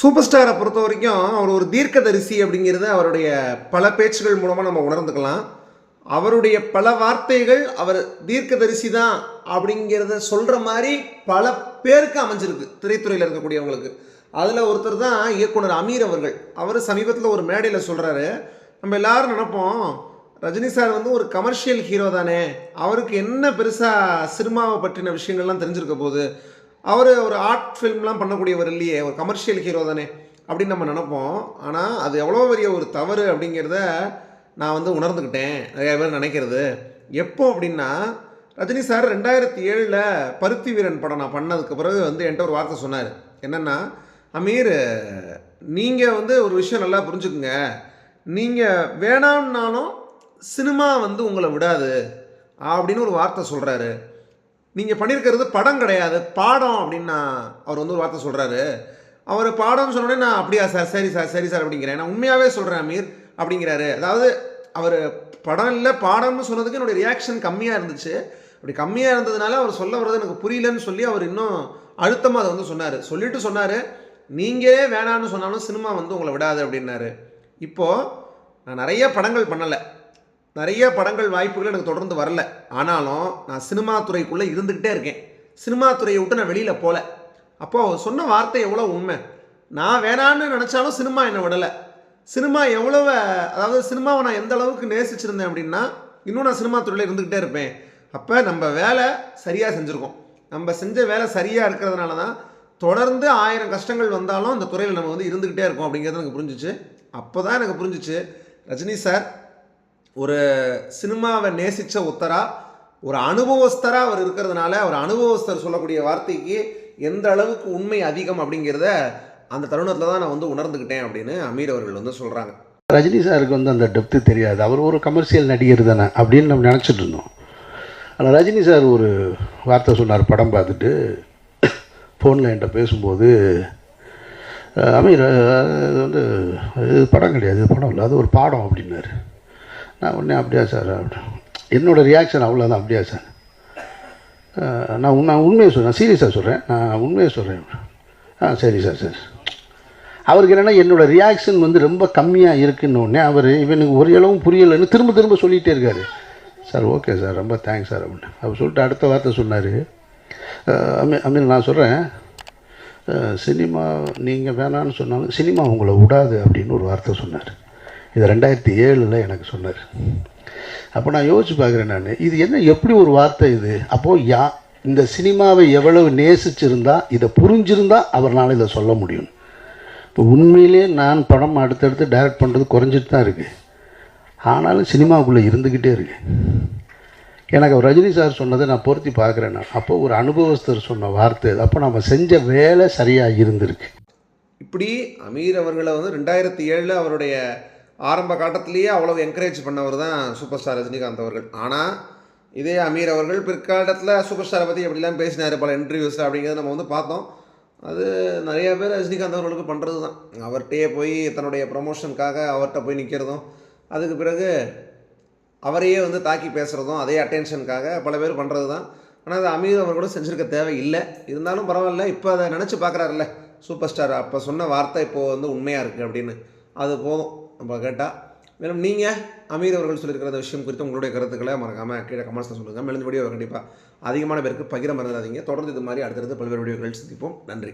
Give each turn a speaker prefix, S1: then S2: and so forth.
S1: Super ஸ்டாரை பொறுத்த வரைக்கும் அவர் ஒரு தீர்க்கதரிசி அப்படிங்கிறத அவருடைய பல பேச்சுகள் மூலமாக நம்ம உணர்ந்துக்கலாம். அவருடைய பல வார்த்தைகள் அவர் தீர்க்கதரிசி தான் அப்படிங்கிறத சொல்கிற மாதிரி பல பேருக்கு அமைஞ்சிருக்கு திரைத்துறையில் இருக்கக்கூடியவங்களுக்கு. அதில் ஒருத்தர் தான் இயக்குனர் அமீர் அவர்கள். அவர் சமீபத்தில் ஒரு மேடையில் சொல்கிறாரு நம்ம எல்லாரும் நினைப்போம் ரஜினி சார் வந்து ஒரு கமர்ஷியல் ஹீரோ தானே. அவருக்கு என்ன பெருசாக சினிமாவை பற்றின விஷயங்கள்லாம் தெரிஞ்சிருக்க போகுது. அவர் ஒரு ஆர்ட் ஃபிலிம்லாம் பண்ணக்கூடியவர் இல்லையே ஒரு கமர்ஷியல் ஹீரோ தானே அப்படின்னு நம்ம நினப்போம். ஆனால் அது எவ்வளோ பெரிய ஒரு தவறு அப்படிங்கிறத நான் வந்து உணர்ந்துக்கிட்டேன் நிறைய பேர் நினைக்கிறது. எப்போ அப்படின்னா ரஜினி சார் ரெண்டாயிரத்தி ஏழில் பருத்தி வீரன் படம் நான் பண்ணதுக்கு பிறகு வந்து என்கிட்ட ஒரு வார்த்தை சொன்னார். என்னென்னா அமீர் நீங்கள் வந்து ஒரு விஷயம் நல்லா புரிஞ்சுக்குங்க. நீங்கள் வேணாம்னாலும் சினிமா வந்து உங்களை விடாது. அப்படின்னு ஒரு வார்த்தை சொல்கிறாரு நீங்கள் பண்ணியிருக்கிறது படம் கிடையாது பாடம் அப்படின்னு நான் அவர் வந்து ஒரு வார்த்தை சொல்கிறாரு அவர் பாடம்னு சொன்னோடனே நான் அப்படியா சார் சரி சார் சரி சார் அப்படிங்கிறேன். நான் உண்மையாகவே சொல்கிறேன் அமீர் அப்படிங்கிறாரு. அதாவது அவர் படம் இல்லை பாடம்னு சொன்னதுக்கு என்னுடைய ரியாக்ஷன் கம்மியாக இருந்துச்சு. அப்படி கம்மியாக இருந்ததுனால அவர் சொல்ல வர்றது எனக்கு புரியலன்னு சொல்லி அவர் இன்னும் அழுத்தமாக அதை வந்து சொன்னார். சொல்லிட்டு சொன்னார் நீங்களே வேணான்னு சொன்னாலும் சினிமா வந்து உங்களை விடாது அப்படின்னாரு. இப்போது நான் நிறைய படங்கள் பண்ணலை. நிறைய படங்கள் வாய்ப்புகள் எனக்கு தொடர்ந்து வரல. ஆனாலும் நான் சினிமா துறைக்குள்ளே இருந்துக்கிட்டே இருக்கேன். சினிமா துறையை விட்டு நான் வெளியில் போகல அப்போது அவர் சொன்ன வார்த்தை எவ்வளோ உண்மை? நான் வேணான்னு நினச்சாலும் சினிமா என்னை விடலை. சினிமா எவ்வளோ அதாவது சினிமாவை நான் எந்த அளவுக்கு நேசிச்சிருந்தேன் அப்படின்னா இன்னும் நான் சினிமா துறையில் இருந்துக்கிட்டே இருப்பேன். அப்போ நம்ம வேலை சரியாக செஞ்சுருக்கோம். நம்ம செஞ்ச வேலை சரியாக இருக்கிறதுனால தான் தொடர்ந்து ஆயிரம் கஷ்டங்கள் வந்தாலும் அந்த துறையில் நம்ம வந்து இருந்துக்கிட்டே இருக்கோம் அப்படிங்கிறது எனக்கு புரிஞ்சிச்சு. அப்போ தான் எனக்கு புரிஞ்சிச்சு. ரஜினி சார் ஒரு சினிமாவை நேசித்த ஒத்தரா ஒரு அனுபவஸ்தராக அவர் இருக்கிறதுனால ஒரு அனுபவஸ்தர் சொல்லக்கூடிய வார்த்தைக்கு எந்த அளவுக்கு உண்மை அதிகம் அப்படிங்கிறத அந்த தருணத்தில் தான் நான் வந்து உணர்ந்துக்கிட்டேன் அப்படின்னு அமீர் அவர்கள் வந்து சொல்கிறாங்க
S2: ரஜினி சாருக்கு வந்து அந்த டெப்த்து தெரியாது. அவர் ஒரு கமர்ஷியல் நடிகர் தானே அப்படின்னு நம்ம நினச்சிட்டு இருந்தோம். ஆனால் ரஜினி சார் ஒரு வார்த்தை சொன்னார் படம் பார்த்துட்டு. ஃபோனில் என்கிட்ட பேசும்போது அமீர் அது இது வந்து இது படம் கிடையாது படம் இல்லை அது ஒரு பாடம் அப்படின்னாரு. நான் உடனே அப்படியா சார் என்னோடய ரியாக்ஷன் அவ்வளோதான் அப்படியா சார். நான் நான் உண்மையை சொல்கிறேன் சீரியஸாக சொல்கிறேன் நான் உண்மையை சொல்கிறேன் ஆ சரி சார் சரி. அவருக்கு என்னென்னா என்னோட ரியாக்ஷன் வந்து ரொம்ப கம்மியாக இருக்குன்னு உடனே அவர் இவனுக்கு ஒரு அளவும் புரியலைன்னு திரும்ப திரும்ப சொல்லிகிட்டே இருக்காரு. சார் ஓகே சார் ரொம்ப தேங்க்ஸ் சார் அப்படின்னு அவர் சொல்லிட்டு அடுத்த வார்த்தை சொன்னார். அமீர் அமீர் நான் சொல்கிறேன் சினிமா நீங்கள் வேணான்னு சொன்னாலும் சினிமா உங்களை விடாது அப்படின்னு ஒரு வார்த்தை சொன்னார். இது ரெண்டாயிரத்தி ஏழில் எனக்கு சொன்னார். அப்போ நான் யோசிச்சு பார்க்குறேன் நான் இது என்ன எப்படி ஒரு வார்த்தை இது? அப்போது யா இந்த சினிமாவை எவ்வளவு நேசிச்சிருந்தா இதை புரிஞ்சிருந்தா அவர்னால இதை சொல்ல முடியும். இப்போ உண்மையிலே நான் படம் அடுத்தடுத்து டைரக்ட் பண்ணுறது குறைஞ்சிட்டு தான் இருக்குது ஆனாலும் சினிமாவுக்குள்ளே இருந்துக்கிட்டே இருக்கு. எனக்கு அவர் ரஜினி சார் சொன்னதை நான் பொருத்தி பார்க்குறேன் நான். அப்போ ஒரு அனுபவஸ்தர் சொன்ன வார்த்தை அப்போ நம்ம செஞ்ச வேலை சரியாக இருந்திருக்கு.
S1: இப்படி அமீர் அவர்களை வந்து ரெண்டாயிரத்தி ஏழில் அவருடைய ஆரம்ப காட்டத்திலேயே அவ்வளவு என்கரேஜ் பண்ணவர் தான் சூப்பர் ஸ்டார் ரஜினிகாந்த் அவர்கள். ஆனால் இதே அமீர் அவர்கள் பிற்காலத்தில் சூப்பர் ஸ்டாரை பற்றி எப்படிலாம் பேசினார் பல இன்டர்வியூஸில் அப்படிங்கிறத நம்ம வந்து பார்த்தோம். அது நிறைய பேர் ரஜினிகாந்த் அவர்களுக்கு பண்ணுறது தான். அவர்கிட்டயே போய் தன்னுடைய ப்ரொமோஷனுக்காக அவர்கிட்ட போய் நிற்கிறதும் அதுக்கு பிறகு அவரையே வந்து தாக்கி பேசுகிறதும் அதே அட்டென்ஷனுக்காக பல பேர் பண்ணுறது தான். ஆனால் அது அமீர் அவர் கூட செஞ்சுருக்க தேவை இல்லை இருந்தாலும் பரவாயில்ல இப்போ அதை நினச்சி பார்க்குறாருல்ல சூப்பர் ஸ்டார் அப்போ சொன்ன வார்த்தை இப்போது வந்து உண்மையாக இருக்குது அப்படின்னு. அது போதும். நம்ம கேட்டால் மேலும் நீங்கள் அமீர் அவர்கள் சொல்லியிருக்கிற அந்த விஷயம் குறித்து உங்களுடைய கருத்துக்களை மறக்காமல் கீழே கமெண்ட்ஸில் சொல்லுங்கள் மேலும் வீடியோ கண்டிப்பாக அதிகமான பேருக்கு பகிர மறந்துடாதீங்க. தொடர்ந்து இது மாதிரி அடுத்தடுத்து பல்வேறு வீடியோக்கள் சந்திப்போம். நன்றி.